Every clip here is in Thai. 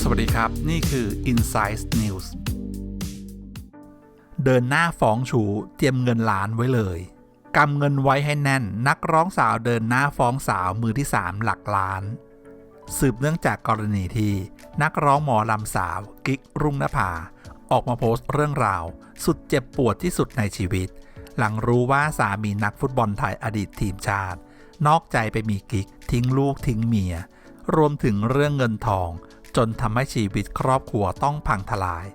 สวัสดีครับ นี่คือ Insight News เดินหน้าฟ้องชูเตรียมเงินล้านไว้เลยกำเงินไว้ให้แน่น นักร้องสาวเดินหน้าฟ้องสาวมือที่ 3 หลักล้าน สืบเนื่องจากกรณีที่ นักร้องหมอลำสาว กิ๊กรุ่งนภา ออกมาโพสต์เรื่องราว สุดเจ็บปวดที่สุดในชีวิต หลังรู้ว่าสามีนักฟุตบอลไทยอดีตทีมชาติ นอกใจไปมีกิ๊ก ทิ้งลูกทิ้งเมีย รวมถึงเรื่องเงินทอง จนทำให้ชีวิตครอบครัวต้องพังทลาย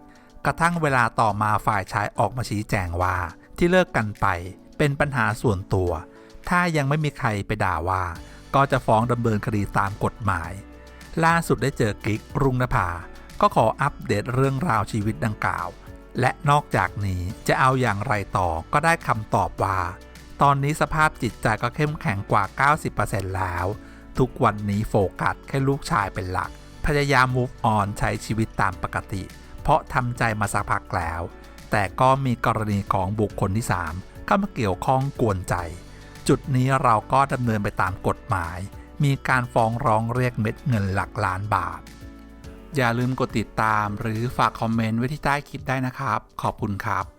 กระทั่งเวลาต่อมาฝ่ายชายออกมาชี้แจงว่า ที่เลิกกันไปเป็นปัญหาส่วนตัว ถ้ายังไม่มีใครไปด่าว่า ก็จะฟ้องดำเนินคดีตามกฎหมาย ล่าสุดได้เจอกิ๊กรุ่งนภา ก็ขออัปเดตเรื่องราวชีวิตดังกล่าว และนอกจากนี้จะเอาอย่างไรต่อก็ได้คำตอบว่า ตอนนี้สภาพจิตใจก็เข้มแข็งกว่า 90%แล้ว ทุกวันนี้โฟกัสแค่ลูกชายเป็นหลัก พยายาม move on ใช้ชีวิตตามปกติ เพราะทำใจมาสักพักแล้ว แต่ก็มีกรณีของบุคคลที่ 3 เข้ามาเกี่ยวข้องกวนใจ จุดนี้เราก็ดำเนินไปตามกฎหมาย มีการฟ้องร้องเรียกเม็ดเงินหลักล้านบาท อย่าลืมกดติดตามหรือฝากคอมเมนต์ไว้ที่ใต้คลิปได้นะครับ ขอบคุณครับ